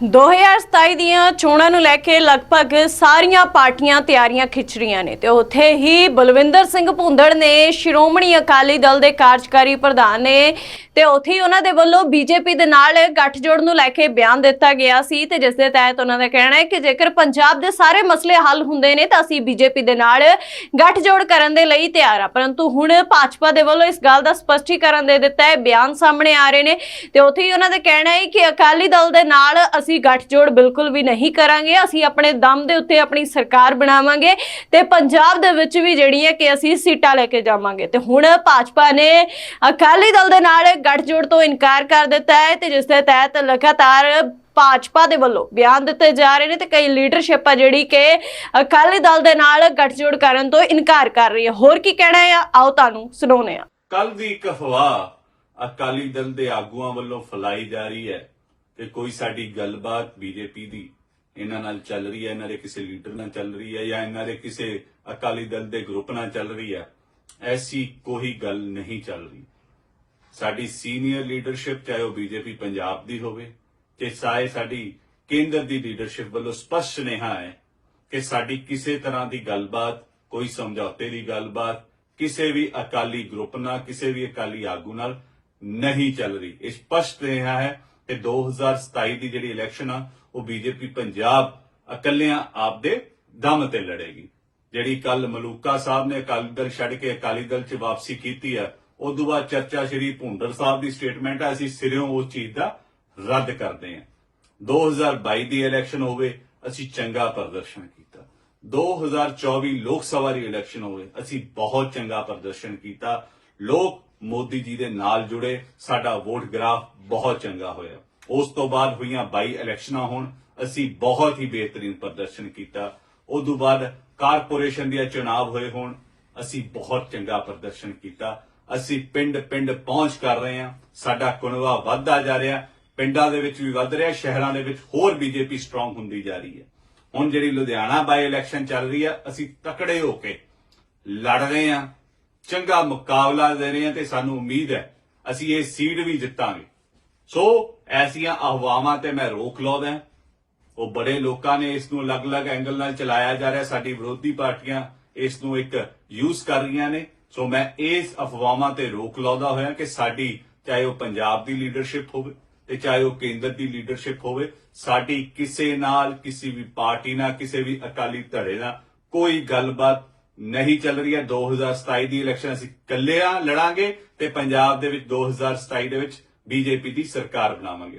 2027 ਦੀਆਂ ਚੋਣਾਂ ਨੂੰ ਲੈ ਕੇ ਲਗਭਗ ਸਾਰੀਆਂ ਪਾਰਟੀਆਂ ਤਿਆਰੀਆਂ ਖਿੱਚ ਰਹੀਆਂ ਨੇ ਤੇ ਉੱਥੇ ਹੀ ਬਲਵਿੰਦਰ ਸਿੰਘ ਭੁੰਦੜ ਨੇ ਸ਼੍ਰੋਮਣੀ ਅਕਾਲੀ ਦਲ ਦੇ ਕਾਰਜਕਾਰੀ ਪ੍ਰਧਾਨ ਨੇ ਤੇ ਉੱਥੇ ਹੀ ਉਹਨਾਂ ਦੇ ਵੱਲੋਂ ਬੀਜੇਪੀ ਦੇ ਨਾਲ ਗੱਠਜੋੜ ਨੂੰ ਲੈ ਕੇ ਬਿਆਨ ਦਿੱਤਾ ਗਿਆ ਸੀ ਤੇ ਜਿਸ ਦੇ ਤਹਿਤ ਉਹਨਾਂ ਦਾ ਕਹਿਣਾ ਹੈ ਕਿ ਜੇਕਰ ਪੰਜਾਬ ਦੇ ਸਾਰੇ ਮਸਲੇ ਹੱਲ ਹੁੰਦੇ ਨੇ ਤਾਂ ਅਸੀਂ ਬੀਜੇਪੀ ਦੇ ਨਾਲ ਗੱਠਜੋੜ ਕਰਨ ਦੇ ਲਈ ਤਿਆਰ ਆ। ਪਰੰਤੂ ਹੁਣ ਭਾਜਪਾ ਦੇ ਵੱਲੋਂ ਇਸ ਗੱਲ ਦਾ ਸਪਸ਼ਟੀਕਰਨ ਦੇ ਦਿੱਤਾ ਹੈ, ਬਿਆਨ ਸਾਹਮਣੇ ਆ ਰਹੇ ਨੇ ਤੇ ਉੱਥੇ ਹੀ ਉਹਨਾਂ ਦਾ ਕਹਿਣਾ ਹੈ ਕਿ ਅਕਾਲੀ ਦਲ ਦੇ ਨਾਲ ਅਸੀਂ ਗੱਠਜੋੜ ਬਿਲਕੁਲ ਵੀ ਨਹੀਂ ਕਰਾਂਗੇ। ਅਸੀਂ ਆਪਣੇ ਦਮ ਦੇ ਉੱਤੇ ਆਪਣੀ ਸਰਕਾਰ ਬਣਾਵਾਂਗੇ ਤੇ ਪੰਜਾਬ ਦੇ ਵਿੱਚ ਵੀ ਜਿਹੜੀ ਹੈ ਕਿ ਅਸੀਂ ਸੀਟਾਂ ਲੈ ਕੇ ਜਾਵਾਂਗੇ। ਤੇ ਹੁਣ ਭਾਜਪਾ ਨੇ ਅਕਾਲੀ ਦਲ ਦੇ ਨਾਲ ਗੱਠਜੋੜ ਤੋਂ ਇਨਕਾਰ ਕਰ ਦਿੱਤਾ ਹੈ ਤੇ ਜਿਸ ਦੇ ਤਹਿਤ ਲਗਾਤਾਰ ਭਾਜਪਾ ਦੇ ਵੱਲੋਂ ਬਿਆਨ ਦਿੱਤੇ ਜਾ ਰਹੇ ਨੇ ਤੇ ਕਈ ਲੀਡਰਸ਼ਿਪ ਆ ਜਿਹੜੀ ਕਿ ਅਕਾਲੀ ਦਲ ਦੇ ਨਾਲ ਗੱਠਜੋੜ ਕਰਨ ਤੋਂ ਇਨਕਾਰ ਕਰ ਰਹੀ ਹੈ। ਹੋਰ ਕੀ ਕਹਿਣਾ ਹੈ? ਆਓ ਤੁਹਾਨੂੰ ਸੁਣਾਉਂਦੇ ਹਾਂ। ਕੱਲ ਦੀ ਇੱਕ ਅਫਵਾਹ ਅਕਾਲੀ ਦਲ ਦੇ ਆਗੂਆਂ ਵੱਲੋਂ ਫੈਲਾਈ ਜਾ ਰਹੀ ਹੈ। ਕਿ ਕੋਈ ਸਾਡੀ ਗੱਲਬਾਤ ਬੀਜੇਪੀ ਦੀ, ਇਹਨਾਂ ਨਾਲ ਚੱਲ ਰਹੀ ਹੈ, ਇਹਨਾਂ ਦੇ ਕਿਸੇ ਲੀਡਰ ਨਾਲ ਚੱਲ ਰਹੀ ਹੈ ਜਾਂ ਇਹਨਾਂ ਦੇ ਕਿਸੇ ਅਕਾਲੀ ਦਲ ਦੇ ਗਰੁੱਪ ਨਾਲ ਚੱਲ ਰਹੀ ਹੈ, ਐਸੀ ਕੋਈ ਗੱਲ ਨਹੀਂ ਚੱਲ ਰਹੀ। ਸਾਡੀ ਸੀਨੀਅਰ ਲੀਡਰਸ਼ਿਪ, ਚਾਹੇ ਉਹ ਬੀਜੇਪੀ ਪੰਜਾਬ ਦੀ ਹੋਵੇ ਤੇ ਚਾਹੇ ਸਾਡੀ ਕੇਂਦਰ ਦੀ ਲੀਡਰਸ਼ਿਪ ਵੱਲੋਂ ਸਪਸ਼ਟ ਸੁਨੇਹਾ ਹੈ ਕਿ ਸਾਡੀ ਕਿਸੇ ਤਰ੍ਹਾਂ ਦੀ ਗੱਲਬਾਤ, ਕੋਈ ਸਮਝੌਤੇ ਦੀ ਗੱਲਬਾਤ, ਕਿਸੇ ਵੀ ਅਕਾਲੀ ਗਰੁੱਪ ਨਾਲ, ਕਿਸੇ ਵੀ ਅਕਾਲੀ ਆਗੂ ਨਾਲ ਨਹੀਂ ਚੱਲ ਰਹੀ। ਇਹ ਸਪਸ਼ਟ ਰਿਹਾ ਹੈ ਕਿ 2027 ਦੀ ਜਿਹੜੀ ਇਲੈਕਸ਼ਨ ਆ, ਉਹ ਬੀਜੇਪੀ ਪੰਜਾਬ ਇਕੱਲਿਆਂ ਆਪਦੇ ਦਮ ਤੇ ਲੜੇਗੀ। ਜਿਹੜੀ ਕੱਲ ਮਲੂਕਾ ਸਾਹਿਬ ਨੇ ਅਕਾਲੀ ਦਲ ਛੱਡ ਕੇ ਅਕਾਲੀ ਦਲ 'ਚ ਵਾਪਸੀ ਕੀਤੀ ਹੈ ਤੋਂ ਬਾਅਦ ਚਰਚਾ ਸ਼੍ਰੀ ਭੁੰਡਰ ਸਾਹਿਬ ਦੀ ਸਟੇਟਮੈਂਟ ਹੈ ਅਸੀਂ ਸਿਰਿਓਂ ਉਸ ਚੀਜ਼ ਦਾ ਰੱਦ ਕਰਦੇ ਹਾਂ। 2022 ਦੀ ਇਲੈਕਸ਼ਨ ਹੋਵੇ, ਅਸੀਂ ਚੰਗਾ ਪ੍ਰਦਰਸ਼ਨ ਕੀਤਾ। 2024 ਲੋਕ ਸਭਾ ਦੀ ਇਲੈਕਸ਼ਨ ਹੋਵੇ, ਅਸੀਂ ਬਹੁਤ ਚੰਗਾ ਪ੍ਰਦਰਸ਼ਨ ਕੀਤਾ। ਲੋਕ ਮੋਦੀ ਜੀ ਦੇ ਨਾਲ ਜੁੜੇ, ਸਾਡਾ ਵੋਟ ਗ੍ਰਾਫ ਬਹੁਤ ਚੰਗਾ ਹੋਇਆ। ਉਸ ਤੋਂ ਬਾਅਦ ਹੋਈਆਂ ਬਾਈ ਇਲੈਕਸ਼ਨਾਂ ਹੋਣ, ਅਸੀਂ ਬਹੁਤ ਹੀ ਬਿਹਤਰੀਨ ਪ੍ਰਦਰਸ਼ਨ ਕੀਤਾ। ਉਦੋਂ ਬਾਅਦ ਕਾਰਪੋਰੇਸ਼ਨ ਦੀਆਂ ਚੁਣਾਵ ਹੋਏ ਹੋਣ, ਅਸੀਂ ਬਹੁਤ ਚੰਗਾ ਪ੍ਰਦਰਸ਼ਨ ਕੀਤਾ। ਅਸੀਂ ਪਿੰਡ-ਪਿੰਡ ਪਹੁੰਚ ਕਰ ਰਹੇ ਹਾਂ। ਸਾਡਾ ਕੁਨਵਾ ਵੱਧਦਾ ਜਾ ਰਿਹਾ। ਪਿੰਡਾਂ ਦੇ ਵਿੱਚ ਵੀ ਵੱਧ ਰਿਹਾ, ਸ਼ਹਿਰਾਂ ਦੇ ਵਿੱਚ ਹੋਰ ਬੀਜੇਪੀ ਸਟਰੋਂਗ ਹੁੰਦੀ ਜਾ ਰਹੀ ਹੈ। ਹੁਣ ਜਿਹੜੀ ਲੁਧਿਆਣਾ ਬਾਈ ਇਲੈਕਸ਼ਨ ਚੱਲ ਰਹੀ ਹੈ, ਅਸੀਂ ਤਕੜੇ ਹੋ ਕੇ ਲੜ ਰਹੇ ਹਾਂ। ਚੰਗਾ ਮੁਕਾਬਲਾ ਦੇ ਰਹੇ ਹਾਂ ਤੇ ਸਾਨੂੰ ਉਮੀਦ ਹੈ, ਅਸੀਂ ਇਹ ਸੀਟ ਵੀ ਜਿੱਤਾਂਗੇ। ਸੋ ਐਸੀਆਂ ਅਹਵਾਵਾਂ ਤੇ ਮੈਂ ਰੋਕ ਲਾਉਂਦਾ ਉਹ ਬੜੇ ਲੋਕਾਂ ਨੇ ਇਸ ਨੂੰ ਅਲੱਗ-ਅਲੱਗ ਐਂਗਲ ਨਾਲ ਚਲਾਇਆ ਜਾ ਰਿਹਾ, ਸਾਡੀ ਵਿਰੋਧੀ ਪਾਰਟੀਆਂ ਇਸ ਨੂੰ ਇੱਕ ਯੂਜ਼ ਕਰ ਰਹੀਆਂ ਨੇ। ਸੋ ਮੈਂ ਇਸ ਅਫਵਾਹਾਂ ਤੇ ਰੋਕ ਲਾਉਂਦਾ ਹੋਇਆ ਕਿ ਸਾਡੀ, ਚਾਹੇ ਉਹ ਪੰਜਾਬ ਦੀ ਲੀਡਰਸ਼ਿਪ ਹੋਵੇ ਤੇ ਚਾਹੇ ਉਹ ਕੇਂਦਰ ਦੀ ਲੀਡਰਸ਼ਿਪ ਹੋਵੇ, ਸਾਡੀ ਕਿਸੇ ਨਾਲ, ਕਿਸੇ ਵੀ ਪਾਰਟੀ ਨਾਲ, ਕਿਸੇ ਵੀ ਅਕਾਲੀ ਧੜੇ ਨਾਲ ਕੋਈ ਗੱਲਬਾਤ ਨਹੀਂ ਚੱਲ ਰਹੀ ਹੈ। 2027 ਦੀ ਇਲੈਕਸ਼ਨ ਅਸੀਂ ਇਕੱਲੇ ਆ ਲੜਾਂਗੇ ਤੇ ਪੰਜਾਬ ਦੇ ਵਿੱਚ 2027 ਦੇ ਵਿੱਚ ਬੀਜੇਪੀ ਦੀ ਸਰਕਾਰ ਬਣਾਵਾਂਗੇ।